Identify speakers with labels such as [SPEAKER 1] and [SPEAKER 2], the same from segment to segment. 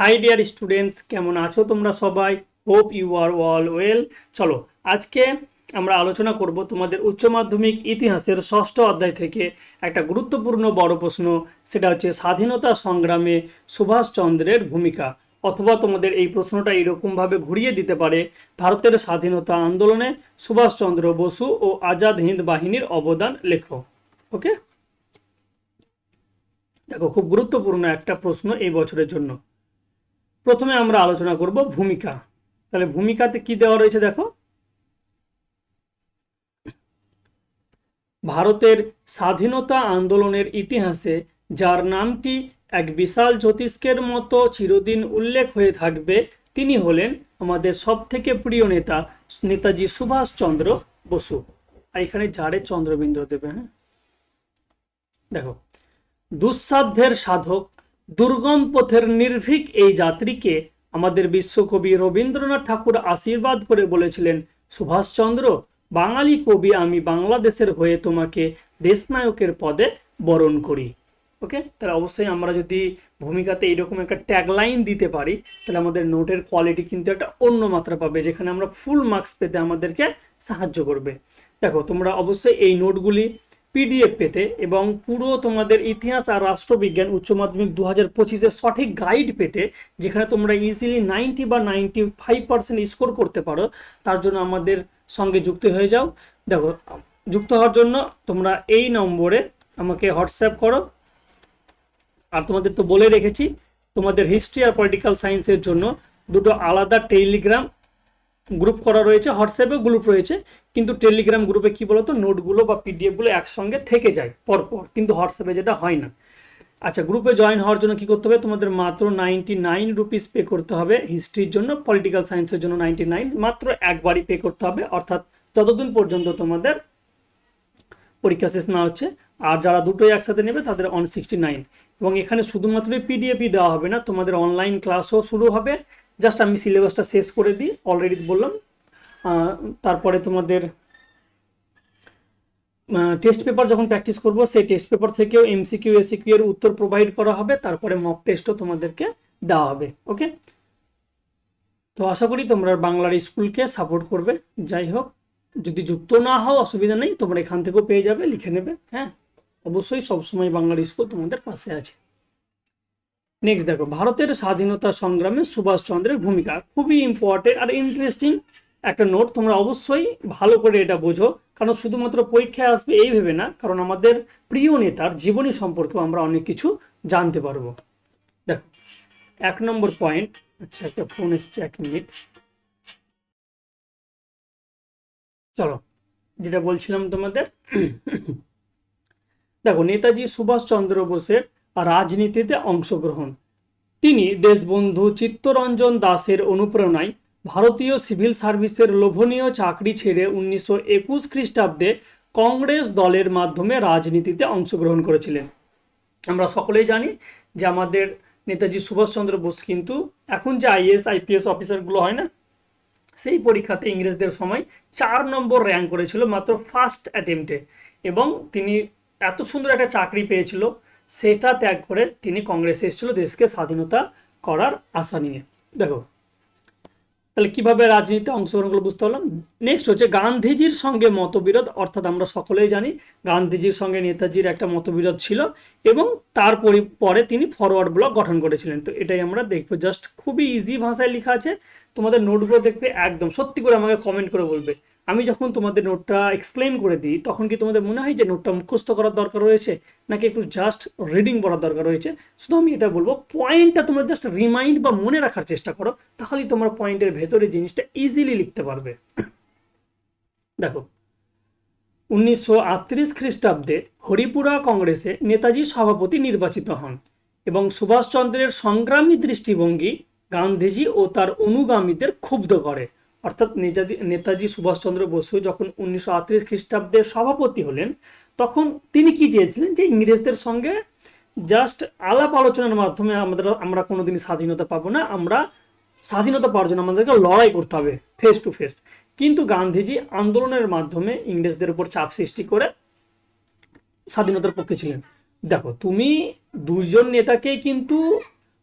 [SPEAKER 1] High dear students কেমন আছো তোমরা সবাই? Hope you are all well চলো, আজকে আমরা আলোচনা করব তোমাদের উচ্চ মাধ্যমিক ইতিহাসের ষষ্ঠ অধ্যায় থেকে একটা গুরুত্বপূর্ণ বড় প্রশ্ন, সেটা হচ্ছে স্বাধীনতা সংগ্রামে সুভাষচন্দ্রের ভূমিকা। অথবা তোমাদের এই প্রশ্নটা এরকমভাবে ঘুরিয়ে দিতে পারে, ভারতের স্বাধীনতা আন্দোলনে সুভাষচন্দ্র বসু ও আজাদ হিন্দ বাহিনীর অবদান লেখো, ওকে? দেখো, খুব গুরুত্বপূর্ণ একটা প্রশ্ন এই বছরের জন্য। প্রথমে আমরা আলোচনা করব ভূমিকা। তাহলে ভূমিকাতে কি দেওয়া রয়েছে দেখো? ভারতের স্বাধীনতা আন্দোলনের ইতিহাসে, যার নামটি এক বিশাল জ্যোতিষ্কের মতো চিরদিন উল্লেখ হয়ে থাকবে, তিনি হলেন আমাদের সবথেকে প্রিয় নেতা নেতাজি সুভাষচন্দ্র বসু। এখানে জারে চন্দ্রবিন্দু দেবে হ্যাঁ? দেখো, দুঃসাধ্যের সাধক দুর্গম পথের নির্ভীক এই যাত্রীকে আমাদের বিশ্বকবি রবীন্দ্রনাথ ঠাকুর আশীর্বাদ করে বলেছিলেন, সুভাষচন্দ্র, বাঙালি কবি, আমি বাংলাদেশের হয়ে তোমাকে দেশনায়কের পদে বরণ করি। ওকে? তাহলে অবশ্যই আমরা যদি ভূমিকাতে এইরকম একটা ট্যাগলাইন দিতে পারি, তাহলে আমাদের নোটের কোয়ালিটি কিন্তু একটা অন্য মাত্রা পাবে, যেখানে আমরা ফুল মার্কস পেতে আমাদেরকে সাহায্য করবে। দেখো, তোমরা অবশ্যই এই নোটগুলি পিডিএফ পেতে এবং পুরো তোমাদের ইতিহাস আর রাষ্ট্রবিজ্ঞান উচ্চ মাধ্যমিক দু হাজার পঁচিশের সঠিক গাইড পেতে, যেখানে তোমরা ইজিলি নাইনটি বা নাইনটি ফাইভ পার্সেন্ট স্কোর করতে পারো, তার জন্য আমাদের সঙ্গে যুক্ত হয়ে যাও। দেখো, যুক্ত হওয়ার জন্য তোমরা এই নম্বরে আমাকে হোয়াটসঅ্যাপ করো। আর তোমাদের তো বলে রেখেছি, তোমাদের হিস্ট্রি আর পলিটিক্যাল সায়েন্সের জন্য দুটো আলাদা টেলিগ্রাম গ্রুপ করা রয়েছে হোয়াটসঅ্যাপে গ্রুপ রয়েছে, কিন্তু টেলিগ্রাম গ্রুপে কি বলতো নোটগুলো বা পিডিএফগুলো একসঙ্গে থেকে যায় পরপর, কিন্তু হোয়াটসঅ্যাপে যেটা হয় না। আচ্ছা গ্রুপে জয়েন হওয়ার জন্য কি করতে হবে? তোমাদের মাত্র নাইনটি নাইন রুপিস পে করতে হবে হিস্ট্রির জন্য পলিটিক্যাল সায়েন্সের জন্য নাইনটি নাইন মাত্র একবারই পে করতে হবে, অর্থাৎ ততদিন পর্যন্ত তোমাদের পরীক্ষা শেষ না হচ্ছে, আর যারা দুটোই একসাথে নেবে তাদের অন সিক্সটি নাইন এবং এখানে শুধুমাত্র পিডিএফই দেওয়া হবে না, তোমাদের অনলাইন ক্লাসও শুরু হবে। জাস্ট আমি সিলেবাসটা শেষ করে দিই অলরেডি বললাম। তারপরে তোমাদের টেস্ট পেপার যখন প্র্যাকটিস করব, সেই টেস্ট পেপার থেকেও এমসিকিউ এসিকিউ এর উত্তর প্রোভাইড করা হবে, তারপরে মক টেস্টও তোমাদেরকে দেওয়া হবে ওকে তো আশা করি তোমরা বাংলার স্কুলকে সাপোর্ট করবে, যাই হোক। যদি যুক্ত না হও, অসুবিধা নেই, তোমরা এখান থেকেও পেয়ে যাবে, লিখে নেবে হ্যাঁ? অবশ্যই সবসময় বাংলার স্কুল তোমাদের পাশে আছে। নেক্সট দেখো, ভারতের স্বাধীনতা সংগ্রামে সুভাষচন্দ্রের ভূমিকা খুবই ইম্পর্টেন্ট আর ইন্টারেস্টিং একটা নোট তোমরা অবশ্যই ভালো করে এটা বোঝো, কারণ শুধুমাত্র পরীক্ষায় আসবে এই ভেবে না, কারণ আমাদের প্রিয় নেতার জীবনী সম্পর্কেও আমরা অনেক কিছু জানতে পারব। দেখো, এক নম্বর পয়েন্ট আচ্ছা একটা ফোন এসছে, এক মিনিট চলো, যেটা বলছিলাম তোমাদের, দেখো, নেতাজি সুভাষচন্দ্র বোসের রাজনীতিতে অংশগ্রহণ। তিনি দেশবন্ধু চিত্তরঞ্জন দাসের অনুপ্রেরণায় ভারতীয় সিভিল সার্ভিসের লোভনীয় চাকরি ছেড়ে উনিশশো একুশ খ্রিস্টাব্দে কংগ্রেস দলের মাধ্যমে রাজনীতিতে অংশগ্রহণ করেছিলেন। আমরা সকলেই জানি যে আমাদের নেতাজি সুভাষচন্দ্র বোস কিন্তু এখন যে আইএস আইপিএস অফিসারগুলো হয় না সেই পরীক্ষাতে ইংরেজদের সময় চার নম্বর র্যাঙ্ক করেছিল মাত্র ফার্স্ট অ্যাটেম্পটে এবং তিনি এত সুন্দর একটা চাকরি পেয়েছিল, সেটা ত্যাগ করে তিনি কংগ্রেসে এসেছিল দেশকে স্বাধীনতা করার আশা নিয়ে। দেখো তাহলে কীভাবে রাজনীতিতে অংশগ্রহণগুলো বুঝতে পারলাম? নেক্সট হচ্ছে গান্ধীজির সঙ্গে মতবিরোধ, অর্থাৎ আমরা সকলেই জানি গান্ধীজির সঙ্গে নেতাজির একটা মতবিরোধ ছিল এবং তার পরে তিনি ফরওয়ার্ড ব্লক গঠন করেছিলেন। তো এটাই আমরা দেখব। জাস্ট খুবই ইজি ভাষায় লেখা আছে। তোমাদের নোটগুলো দেখবে একদম সত্যি করে আমাকে কমেন্ট করে বলবে। আমি যখন তোমাদের নোটটা এক্সপ্লেন করে দিই, তখন কি তোমাদের মনে হয় যে নোটটা মুখস্থ করার দরকার রয়েছে? নাকি একটু জাস্ট রিডিং পড়ার দরকার রয়েছে? শুধু আমি এটা বলব পয়েন্টটা তোমরা জাস্ট রিমাইন্ড বা মনে রাখার চেষ্টা করো, তাহলেই তোমরা পয়েন্টের ভেতরে জিনিসটা ইজিলি লিখতে পারবে। দেখো, উনিশশো আটত্রিশ খ্রিস্টাব্দে হরিপুরা কংগ্রেসে নেতাজি সভাপতি নির্বাচিত হন এবং সুভাষচন্দ্রের সংগ্রামী দৃষ্টিভঙ্গি গান্ধীজি ও তার অনুগামীদের ক্ষুব্ধ করে। অর্থাৎ নেতাজি সুভাষচন্দ্র বসু যখন উনিশশো আটত্রিশ খ্রিস্টাব্দে সভাপতি হলেন, তখন তিনি কি চেয়েছিলেন? যে ইংরেজদের সঙ্গে জাস্ট আলাপ আলোচনার মাধ্যমে আমাদের, আমরা কোনোদিনই স্বাধীনতা পাবো না, আমরা স্বাধীনতা পাওয়ার জন্য আমাদেরকে লড়াই করতে হবে ফেস টু ফেস কিন্তু গান্ধীজি আন্দোলনের মাধ্যমে ইংরেজদের উপর চাপ সৃষ্টি করে স্বাধীনতার পক্ষে ছিলেন। দেখো, তুমি দুইজন নেতাকেই কিন্তু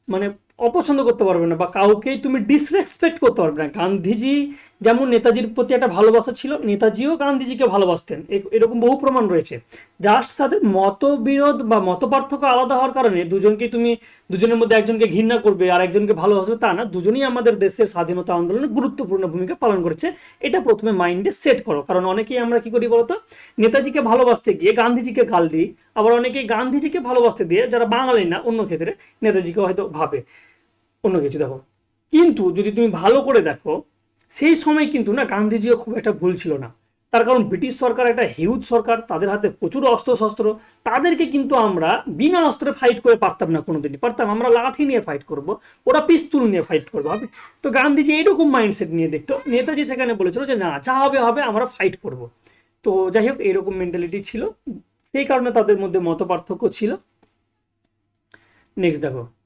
[SPEAKER 1] মানে অপছন্দ করতে পারবে না বা কাউকেই তুমি ডিসরেসপেক্ট করতে পারবে না। গান্ধীজি যেমন নেতাজির প্রতি একটা ভালোবাসা ছিল, নেতাজিও গান্ধীজিকে ভালোবাসতেন। এরকম বহু প্রমাণ রয়েছে। জাস্ট তাদের মতবিরোধ বা মত পার্থক্য আলাদা হওয়ার কারণে দুজনকে তুমি, দুজনের মধ্যে একজনকে ঘৃণা করবে আর একজনকে ভালোবাসবে তা না। দুজনেই আমাদের দেশের স্বাধীনতা আন্দোলনে গুরুত্বপূর্ণ ভূমিকা পালন করেছে। এটা প্রথমে মাইন্ডে সেট করো। কারণ অনেকেই আমরা কি করি বলতো? নেতাজিকে ভালোবাসতে গিয়ে গান্ধীজিকে গাল দিই, আবার অনেকেই গান্ধীজিকে ভালোবাসতে দিয়ে যারা বাঙালি না, অন্য ক্ষেত্রে নেতাজিকে হয়তো ভাবে। অন্য কিছু দেখো। কিন্তু যদি তুমি ভালো করে দেখো সেই সময় কিন্তু না গান্ধীজিও খুব একটা ভুল ছিল না। তার কারণ ব্রিটিশ সরকার একটা হিউজ সরকার, তাদের হাতে প্রচুর অস্ত্র শস্ত্র তাদেরকে কিন্তু আমরা বিনা অস্ত্রে ফাইট করে পারতাম না কোনোদিনই। পারতাম, আমরা লাঠি নিয়ে ফাইট করব, ওরা পিস্তুল নিয়ে ফাইট করব। হবে তো গান্ধীজি এইরকম মাইন্ডসেট নিয়ে দেখতো। নেতাজি সেখানে বলেছিল যে, না, যা হবে হবে, আমরা ফাইট করব। তো যাই হোক এরকম মেন্টালিটি ছিল। সেই কারণে তাদের মধ্যে মত পার্থক্য ছিল। নেক্সট দেখো।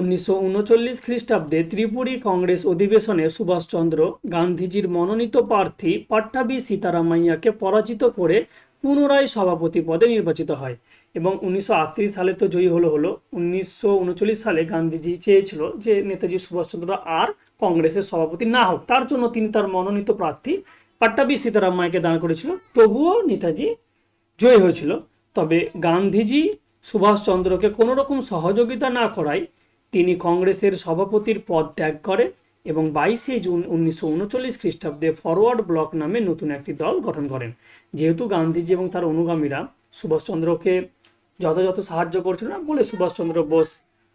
[SPEAKER 1] উনিশশো উনচল্লিশ খ্রিস্টাব্দে ত্রিপুরী কংগ্রেস অধিবেশনে সুভাষচন্দ্র গান্ধীজির মনোনীত প্রার্থী পাট্টাবি সীতারামাইয়াকে পরাজিত করে পুনরায় সভাপতি পদে নির্বাচিত হয় এবং উনিশশো আটত্রিশ সালে তো জয়ী হলো হলো। উনিশশো উনচল্লিশ সালে গান্ধীজি চেয়েছিল যে নেতাজি সুভাষচন্দ্র আর কংগ্রেসের সভাপতি না হোক, তার জন্য তিনি তার মনোনীত প্রার্থী পাট্টাবি সীতারামাইয়াকে দান করেছিল। তবুও নেতাজি জয়ী হয়েছিল। তবে গান্ধীজি সুভাষচন্দ্রকে কোনো রকম সহযোগিতা না করায় তিনি কংগ্রেসের সভাপতির পদ ত্যাগ করেন এবং বাইশে জুন উনিশশো উনচল্লিশ খ্রিস্টাব্দে ফরওয়ার্ড ব্লক নামে নতুন একটি দল গঠন করেন। যেহেতু গান্ধীজি এবং তার অনুগামীরা সুভাষচন্দ্রকে যথাযথ সাহায্য করছিল না বলে সুভাষচন্দ্র বোস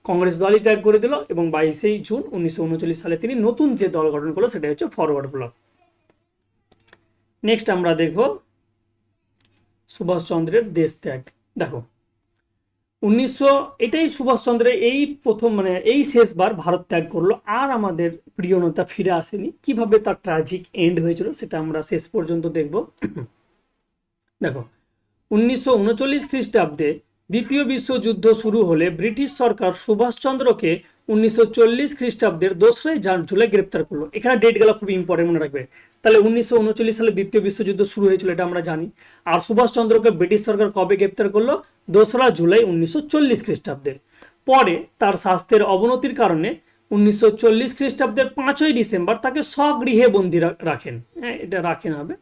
[SPEAKER 1] কংগ্রেস দলই ত্যাগ করে দিল এবং বাইশেই জুন উনিশশো উনচল্লিশ সালে তিনি নতুন যে দল গঠন করল সেটা হচ্ছে ফরওয়ার্ড ব্লক। নেক্সট আমরা দেখব সুভাষচন্দ্রের দেশ ত্যাগ। দেখো উনিশশো এটাই সুভাষচন্দ্রের এই প্রথম মানে এই শেষবার ভারত ত্যাগ করল। আর আমাদের প্রিয় নেতা ফিরে আসেনি। কীভাবে তার ট্রাজিক এন্ড হয়েছিল সেটা আমরা শেষ পর্যন্ত দেখব। দেখো, উনিশশো উনচল্লিশ খ্রিস্টাব্দে দ্বিতীয় বিশ্বযুদ্ধ শুরু হলে ব্রিটিশ সরকার সুভাষচন্দ্রকে উনিশশো চল্লিশ খ্রিস্টাব্দের দোসরাই জুলাই গ্রেপ্তার করল। এখানে ডেট গেলা খুব ইম্পর্টেন্ট মনে রাখবে। তাহলে উনিশশো উনচল্লিশ সালে দ্বিতীয় বিশ্বযুদ্ধ শুরু হয়েছিল এটা আমরা জানি। আর সুভাষচন্দ্রকে ব্রিটিশ সরকার কবে গ্রেপ্তার করল? দোসরা জুলাই উনিশশো চল্লিশ খ্রিস্টাব্দে পরে তার স্বাস্থ্যের অবনতির কারণে উনিশশো চল্লিশ খ্রিস্টাব্দের পাঁচই ডিসেম্বর তাকে স্বগৃহে বন্দি রাখেন। হ্যাঁ এটা রাখেন হবে।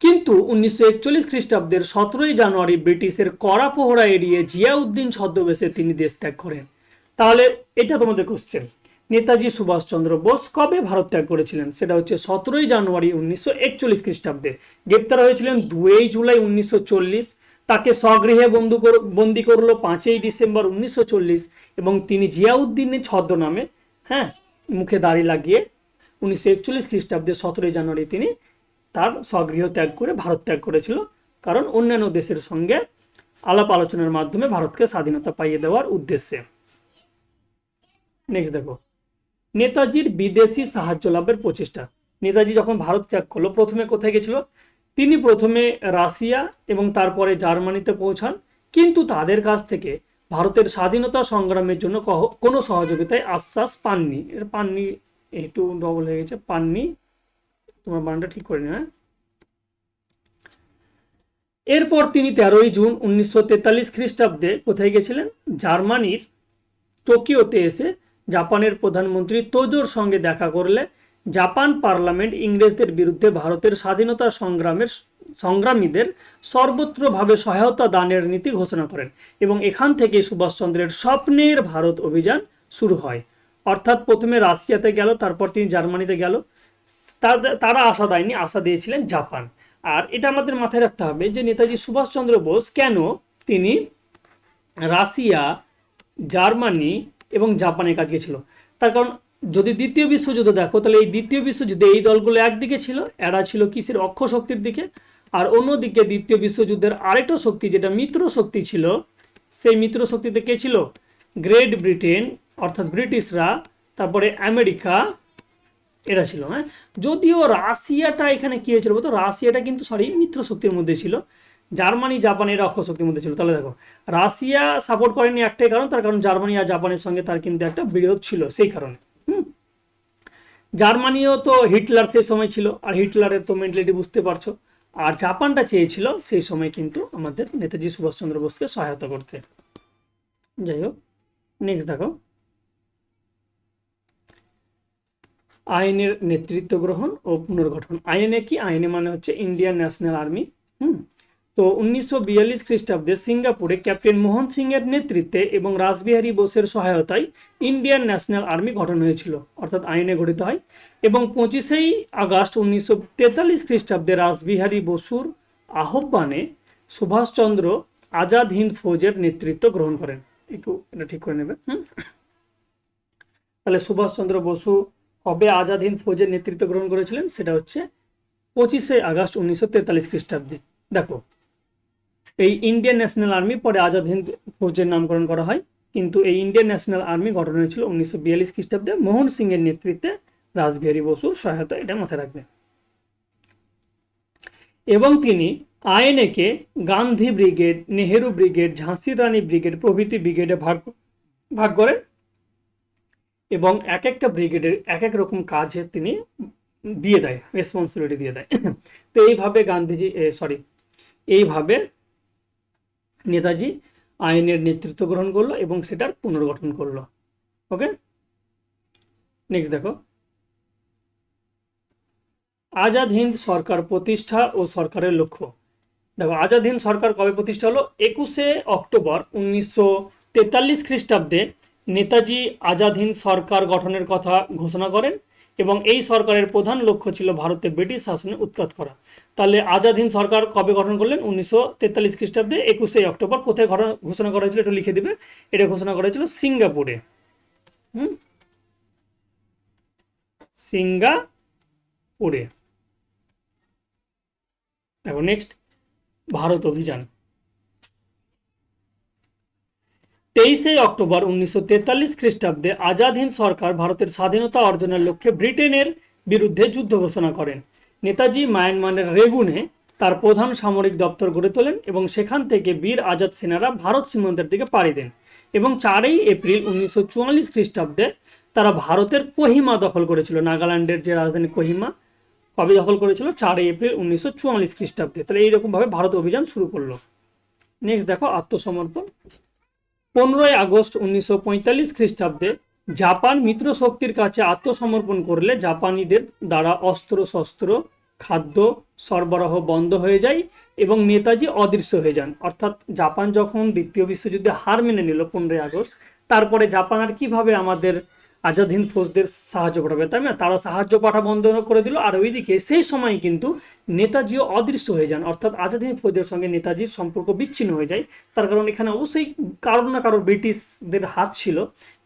[SPEAKER 1] কিন্তু উনিশশো একচল্লিশ খ্রিস্টাব্দের সতেরোই জানুয়ারি ব্রিটিশের কড়া পোহরা এড়িয়ে জিয়াউদ্দিন ছদ্মবেশে তিনি দেশ ত্যাগ করেন। তাহলে এটা তোমাদের কোশ্চেন নেতাজি সুভাষচন্দ্র বোস কবে ভারত ত্যাগ করেছিলেন? সেটা হচ্ছে সতেরোই জানুয়ারি উনিশশো একচল্লিশ খ্রিস্টাব্দে। গ্রেপ্তার হয়েছিলেন দুই জুলাই উনিশশো চল্লিশ। তাকে স্বগৃহে বন্ধু বন্দি করল পাঁচই ডিসেম্বর উনিশশো চল্লিশ এবং তিনি জিয়াউদ্দিনের ছদ্মনামে হ্যাঁ মুখে দাড়ি লাগিয়ে উনিশশো একচল্লিশ খ্রিস্টাব্দে সতেরোই জানুয়ারি তিনি তার স্বগৃহ ত্যাগ করে ভারত ত্যাগ করেছিল। কারণ অন্যান্য দেশের সঙ্গে আলাপ আলোচনার মাধ্যমে ভারতকে স্বাধীনতা পাইয়ে দেওয়ার উদ্দেশ্যে। নেক্সট দেখো। নেতাজির বিদেশি সাহায্য লাভের প্রচেষ্টা। নেতাজি যখন ভারত ত্যাগ করল, প্রথমে কোথায় গেছিল? তিনি প্রথমে রাশিয়া এবং তারপরে জার্মানিতে পৌঁছান। কিন্তু তাদের কাছ থেকে ভারতের স্বাধীনতা সংগ্রামের জন্য কোনো সহযোগিতায় আশ্বাস পাননি। এর পাননি, একটু ডবল হয়ে গেছে, পাননি। তোমার বানটা ঠিক করে নিও হ্যাঁ? এরপর তিনি তেরোই জুন উনিশশো তেতাল্লিশ খ্রিস্টাব্দে কোথায় গেছিলেন? জার্মানির টোকিওতে এসে জাপানের প্রধানমন্ত্রী তোজোর সঙ্গে দেখা করলে জাপান পার্লামেন্ট ইংরেজদের বিরুদ্ধে ভারতের স্বাধীনতা সংগ্রামের সংগ্রামীদের সর্বত্রভাবে সহায়তা দানের নীতি ঘোষণা করেন এবং এখান থেকে সুভাষচন্দ্রের স্বপ্নের ভারত অভিযান শুরু হয়। অর্থাৎ প্রথমে রাশিয়াতে গেল, তারপর তিনি জার্মানিতে গেল। তারা আশা দেয়নি, আশা দিয়েছিলেন জাপান। আর এটা আমাদের মাথায় রাখতে হবে যে নেতাজি সুভাষচন্দ্র বোস কেন তিনি রাশিয়া, জার্মানি এবং জাপানের কাজ গেছিল? তার কারণ যদি দ্বিতীয় বিশ্বযুদ্ধ দেখো, তাহলে এই দ্বিতীয় বিশ্বযুদ্ধে এই দলগুলো একদিকে ছিল, এরা ছিল কিসের অক্ষ শক্তির দিকে, আর অন্যদিকে দ্বিতীয় বিশ্বযুদ্ধের আরেকটা শক্তি, যেটা মিত্র শক্তি ছিল, সেই মিত্র শক্তিতে কে ছিল? গ্রেট ব্রিটেন, অর্থাৎ ব্রিটিশরা, তারপরে আমেরিকা এরা ছিল হ্যাঁ? যদিও রাশিয়াটা এখানে কি হয়েছিল বলতো? রাশিয়াটা কিন্তু সরি মিত্র শক্তির মধ্যে ছিল। জার্মানি, জাপান এরা অক্ষ শক্তির মধ্যে ছিল। তাহলে দেখো, রাশিয়া সাপোর্ট করেনি একটাই কারণ, তার কারণ জার্মানি আর জাপানের সঙ্গে তার কিন্তু একটা বিরোধ ছিল সেই কারণে, হুম? জার্মানিও তো হিটলার সেই সময় ছিল, আর হিটলারের তো মেন্টালিটি বুঝতে পারছ। আর জাপানটা চেয়েছিল সেই সময় কিন্তু আমাদের নেতাজি সুভাষচন্দ্র বোসকে সহায়তা করতে। যাই হোক নেক্সট দেখো। আইনের নেতৃত্ব গ্রহণ ও পুনর্গঠন। আইনে কি? আইনে মানে হচ্ছে ইন্ডিয়ান ন্যাশনাল আর্মি। হুম? তো উনিশশো বিয়াল্লিশ খ্রিস্টাব্দে সিঙ্গাপুরে ক্যাপ্টেন মোহন সিংয়ের নেতৃত্বে এবং রাসবিহারী বোসের সহায়তায় ইন্ডিয়ান ন্যাশনাল আর্মি গঠন হয়েছিল, অর্থাৎ আইনে গঠিত হয়। এবং পঁচিশেই আগস্ট উনিশশো তেতাল্লিশ খ্রিস্টাব্দে রাসবিহারী বসুর আহ্বানে সুভাষচন্দ্র আজাদ হিন্দ ফৌজের নেতৃত্ব গ্রহণ করেন। একটু এটা ঠিক করে নেবেন। হুম? তাহলে সুভাষচন্দ্র বসু কবে আজাদ হিন্দ ফৌজের নেতৃত্ব গ্রহণ করেছিলেন সেটা হচ্ছে পঁচিশে আগস্ট উনিশশো তেতাল্লিশ খ্রিস্টাব্দে। দেখো, এই ইন্ডিয়ান ন্যাশনাল আর্মি পরে আজাদ হিন্দ ফৌজের নামকরণ করা হয়, কিন্তু এই ইন্ডিয়ান ন্যাশনাল আর্মি গঠন হয়েছিল উনিশশো বিয়াল্লিশ খ্রিস্টাব্দে। মোহন সিং এর নেতৃত্বে রাসবিহারী বসুর সহায়তা এটা মাথায় রাখবে। এবং তিনি আইএনএকে গান্ধী ব্রিগেড, নেহেরু ব্রিগেড ঝাঁসি রানী ব্রিগেড প্রভৃতি ব্রিগেডে ভাগ ভাগ করেন এবং এক একটা ব্রিগেডের এক এক রকম কাজে তিনি দিয়ে দেয় রেসপন্সিবিলিটি দিয়ে দেয়। তো এইভাবে গান্ধীজি সরি এইভাবে নেতাজি আইনের নেতৃত্ব গ্রহণ করল এবং সেটার পুনর্গঠন করল। ওকে নেক্সট দেখো। আজাদ হিন্দ সরকার প্রতিষ্ঠা ও সরকারের লক্ষ্য। দেখো, আজাদ হিন্দ সরকার কবে প্রতিষ্ঠা হলো? একুশে অক্টোবর উনিশশো তেতাল্লিশ খ্রিস্টাব্দে নেতাজি আজাদ হিন্দ সরকার গঠনের কথা ঘোষণা করেন এবং এই সরকারের প্রধান লক্ষ্য ছিল ভারতে ব্রিটিশ শাসনে উৎখাত করা। তাহলে আজাদ হিন্দ সরকার কবে গঠন করলেন? উনিশশো তেতাল্লিশ খ্রিস্টাব্দে একুশে অক্টোবর। কোথায় ঘোষণা করা হয়েছিল? একটু লিখে দিবে। এটা ঘোষণা করা হয়েছিল সিঙ্গাপুরে। হুম? সিঙ্গাপুরে। দেখো নেক্সট ভারত অভিযান। তেইশে অক্টোবর উনিশশো তেতাল্লিশ খ্রিস্টাব্দে আজাদ হিন্দ সরকার ভারতের স্বাধীনতা অর্জনের লক্ষ্যে ব্রিটেনের বিরুদ্ধে যুদ্ধ ঘোষণা করেন। নেতাজি মায়ানমারের রেগুনে তার প্রধান সামরিক দপ্তর গড়ে তোলেন এবং সেখান থেকে বীর আজাদ সেনারা ভারত সীমান্তের দিকে পাড়ি দেন এবং চারই এপ্রিল উনিশশো চুয়াল্লিশ খ্রিস্টাব্দে তারা ভারতের কোহিমা দখল করেছিল। নাগাল্যান্ডের যে রাজধানী কোহিমা কবে দখল করেছিল? চারই এপ্রিল উনিশশো চুয়াল্লিশ খ্রিস্টাব্দে। তাহলে এইরকমভাবে ভারত অভিযান শুরু করল। নেক্সট দেখো, আত্মসমর্পণ। পনেরোই আগস্ট উনিশশো পঁয়তাল্লিশ খ্রিস্টাব্দে জাপান মিত্র শক্তির কাছে আত্মসমর্পণ করলে জাপানিদের দ্বারা অস্ত্র শস্ত্র খাদ্য সরবরাহ বন্ধ হয়ে যায় এবং নেতাজি অদৃশ্য হয়ে যান। অর্থাৎ জাপান যখন দ্বিতীয় বিশ্বযুদ্ধে হার মেনে নিল পনেরোই আগস্ট, তারপরে জাপান আর কীভাবে আমাদের আজাদ হিন্দ ফৌজদের সাহায্য পাঠাবে। তাই না? তারা সাহায্য পাঠা বন্ধ করে দিল। আর ওইদিকে সেই সময় কিন্তু নেতাজিও অদৃশ্য হয়ে যান। অর্থাৎ আজাদ হিন্দ ফৌজের সঙ্গে নেতাজির সম্পর্ক বিচ্ছিন্ন হয়ে যায়। তার কারণ এখানে অবশ্যই কারোর না কারোর ব্রিটিশদের হাত ছিল।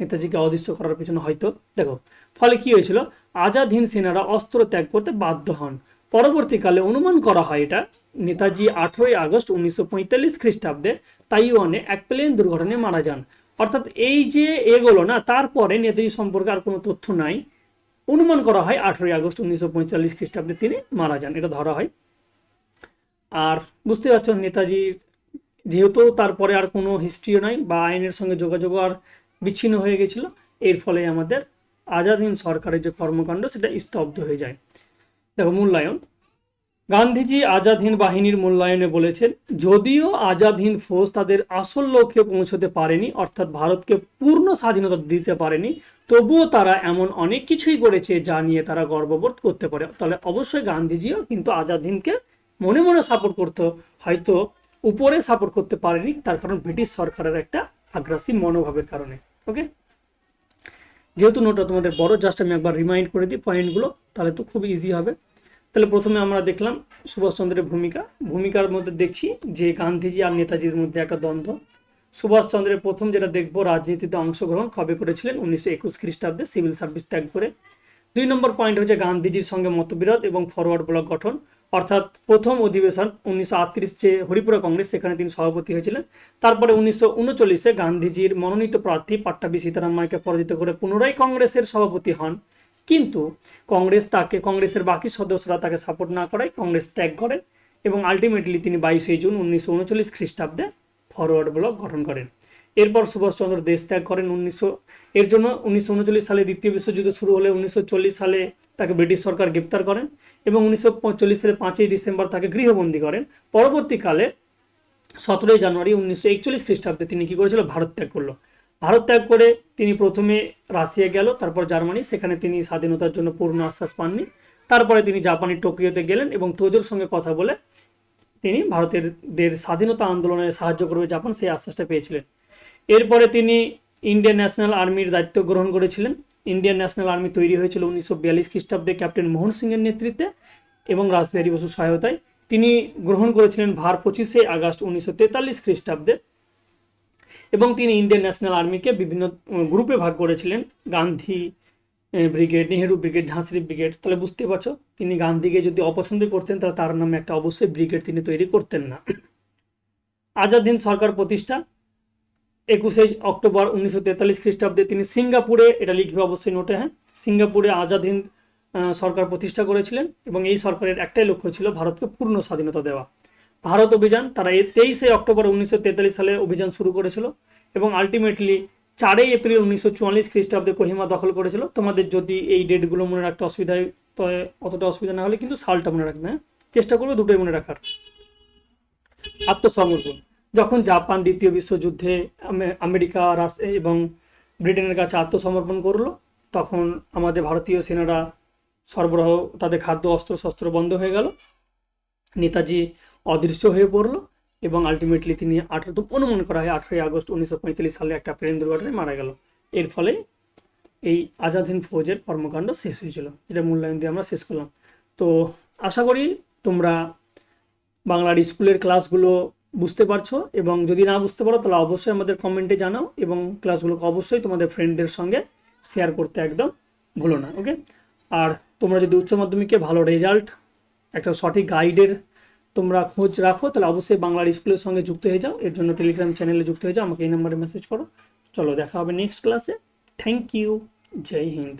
[SPEAKER 1] নেতাজিকে অদৃশ্য করার পিছনে হয়তো, দেখো, ফলে কি হয়েছিল? আজাদ হিন্দ সেনারা অস্ত্র ত্যাগ করতে বাধ্য হন। পরবর্তীকালে অনুমান করা হয় এটা, নেতাজি আঠেরোই আগস্ট উনিশশো পঁয়তাল্লিশ খ্রিস্টাব্দে তাইওয়ানে এক প্লেন দুর্ঘটনায় মারা যান। অর্থাৎ এই যে এগুলো না, তারপরে নেতাজি সম্পর্কে আর কোনো তথ্য নাই। অনুমান করা হয় আঠেরোই আগস্ট উনিশশো পঁয়তাল্লিশ খ্রিস্টাব্দে তিনি মারা যান, এটা ধরা হয়। আর বুঝতে পারছ, নেতাজির যেহেতু তারপরে আর কোনো হিস্ট্রিও নাই বা আইনের সঙ্গে যোগাযোগ আর বিচ্ছিন্ন হয়ে গেছিল, এর ফলে আমাদের আজাদ হিন্দ সরকারের যে কর্মকাণ্ড, সেটা স্তব্ধ হয়ে যায়। দেখো মূল্যায়ন। গান্ধীজি আজাদ হিন্দ বাহিনীর মূল্যায়নে বলেছেন, যদিও আজাদ হিন্দ ফৌজ তাদের আসল লক্ষ্যে পৌঁছতে পারেনি, অর্থাৎ ভারতকে পূর্ণ স্বাধীনতা দিতে পারেনি, তবুও তারা এমন অনেক কিছুই করেছে যা নিয়ে তারা গর্ববোধ করতে পারে। তাহলে অবশ্যই গান্ধীজিও কিন্তু আজাদ হিন্দকে মনে মনে সাপোর্ট করতো, হয়তো উপরে সাপোর্ট করতে পারেনি, তার কারণ ব্রিটিশ সরকারের একটা আগ্রাসী মনোভাবের কারণে। ওকে যেহেতু নোটটা তোমাদের বড় জাস্ট আমি একবার রিমাইন্ড করে দিই পয়েন্টগুলো তাহলে তো খুব ইজি হবে। তাহলে প্রথমে আমরা দেখলাম সুভাষচন্দ্রের ভূমিকা। ভূমিকার মধ্যে দেখছি যে গান্ধীজি আর নেতাজির মধ্যে একটা দ্বন্দ্ব। সুভাষচন্দ্রের প্রথম যেটা দেখব, রাজনীতিতে অংশগ্রহণ কবে করেছিলেন? উনিশশো একুশ খ্রিস্টাব্দে সিভিল সার্ভিস ত্যাগ করে। দুই নম্বর পয়েন্ট হচ্ছে গান্ধীজির সঙ্গে মতবিরোধ এবং ফরওয়ার্ড ব্লক গঠন। অর্থাৎ প্রথম অধিবেশন উনিশশো আটত্রিশ যে হরিপুরা কংগ্রেস, সেখানে তিনি সভাপতি হয়েছিলেন। তারপরে উনিশশো উনচল্লিশে গান্ধীজির মনোনীত প্রার্থী পাট্টাবি সীতারামাইকে পরাজিত করে পুনরায় কংগ্রেসের সভাপতি হন। কিন্তু কংগ্রেস তাকে, কংগ্রেসের বাকি সদস্যরা তাকে সাপোর্ট না করায় কংগ্রেস ত্যাগ করেন এবং আলটিমেটলি তিনি বাইশে জুন উনিশশো উনচল্লিশ খ্রিস্টাব্দে ফরওয়ার্ড ব্লক গঠন করেন। এরপর সুভাষচন্দ্র দেশ ত্যাগ করেন উনিশশো, এর জন্য উনিশশো উনচল্লিশ সালে দ্বিতীয় বিশ্বযুদ্ধ শুরু হলে উনিশশো চল্লিশ সালে তাকে ব্রিটিশ সরকার গ্রেপ্তার করেন এবং উনিশশো চল্লিশ সালে পাঁচই ডিসেম্বর তাকে গৃহবন্দী করেন। পরবর্তীকালে সতেরোই জানুয়ারি উনিশশো একচল্লিশ খ্রিস্টাব্দে তিনি কী করেছিল? ভারত ত্যাগ করল। ভারত ত্যাগ করে তিনি প্রথমে রাশিয়া গেল, তারপর জার্মানি, সেখানে তিনি স্বাধীনতার জন্য পূর্ণ আশ্বাস পাননি। তারপরে তিনি জাপানি টোকিওতে গেলেন এবং তোজোর সঙ্গে কথা বলে তিনি ভারতের দের স্বাধীনতা আন্দোলনে সাহায্য করবে জাপান সেই আশ্বাসটা পেয়েছিলেন। এরপরে তিনি ইন্ডিয়ান ন্যাশনাল আর্মির দায়িত্ব গ্রহণ করেছিলেন। ইন্ডিয়ান ন্যাশনাল আর্মি তৈরি হয়েছিল উনিশশো বিয়াল্লিশ খ্রিস্টাব্দে ক্যাপ্টেন মোহন সিংয়ের নেতৃত্বে এবং রাসবিহারী বসুর সহায়তায়। তিনি গ্রহণ করেছিলেন ভার পঁচিশে আগস্ট উনিশশো তেতাল্লিশ খ্রিস্টাব্দে। এবং তিনি ইন্ডিয়ান ন্যাশনাল আর্মিকে বিভিন্ন গ্রুপে ভাগ করেছিলেন। গান্ধী ব্রিগেড নেহেরু ব্রিগেড ঝাঁসরি ব্রিগেড তাহলে বুঝতে পারছ, তিনি গান্ধীকে যদি অপছন্দ করতেন, তাহলে তার নামে একটা অবশ্যই ব্রিগেড তিনি তৈরি করতেন না। আজাদ হিন্দ সরকার প্রতিষ্ঠা, একুশে অক্টোবর উনিশশো তেতাল্লিশ খ্রিস্টাব্দে তিনি সিঙ্গাপুরে, এটা লিখবে অবশ্যই নোটে হ্যাঁ? সিঙ্গাপুরে আজাদ হিন্দ সরকার প্রতিষ্ঠা করেছিলেন এবং এই সরকারের একটাই লক্ষ্য ছিল ভারতকে পূর্ণ স্বাধীনতা দেওয়া। ভারত অভিযান, তারা তেইশে অক্টোবর উনিশশো তেতাল্লিশ সালে অভিযান শুরু করেছিল এবং আলটিমেটলি চারই এপ্রিল উনিশশো চুয়াল্লিশ খ্রিস্টাব্দে কোহিমা দখল করেছিল। তোমাদের যদি এই ডেটগুলো মনে রাখতে অসুবিধা হয় তবে অতটা অসুবিধা না হলে কিন্তু সালটা মনে রাখবে হ্যাঁ? চেষ্টা করবে দুটোই মনে রাখার। আত্মসমর্পণ। যখন জাপান দ্বিতীয় বিশ্বযুদ্ধে আমেরিকা রাস এবং ব্রিটেনের কাছে আত্মসমর্পণ করল, তখন আমাদের ভারতীয় সেনারা সরবরাহ, তাদের খাদ্য, অস্ত্র, শস্ত্র বন্ধ হয়ে গেল। নেতাজি অদৃশ্য হয়ে পড়ল এবং আলটিমেটলি তিনি আঠারো অনুমান করা হয় আঠেরোই আগস্ট উনিশশো পঁয়তাল্লিশ সালে একটা প্লেন দুর্ঘটনায় মারা গেল। এর ফলে এই আজাদ হিন্দ ফৌজের কর্মকাণ্ড শেষ হয়েছিল, যেটা মূল্যায়ন দিয়ে আমরা শেষ করলাম। তো আশা করি তোমরা বাংলার স্কুলের ক্লাসগুলো বুঝতে পারছ এবং যদি না বুঝতে পারো, তাহলে অবশ্যই আমাদের কমেন্টে জানাও এবং ক্লাসগুলোকে অবশ্যই তোমাদের ফ্রেন্ডদের সঙ্গে শেয়ার করতে একদম ভুলো না ওকে আর তোমরা যদি উচ্চ মাধ্যমিকে ভালো রেজাল্ট একটা সঠিক গাইডের তোমরা খোঁজ রাখো, তাহলে অবশ্যই বাংলার স্কুলের সঙ্গে যুক্ত হয়ে যাও। এর জন্য টেলিগ্রাম চ্যানেলে যুক্ত হয়ে যাও, আমাকে এই নাম্বারে মেসেজ করো। চলো, দেখা হবে নেক্সট ক্লাসে থ্যাংক ইউ জয় হিন্দ।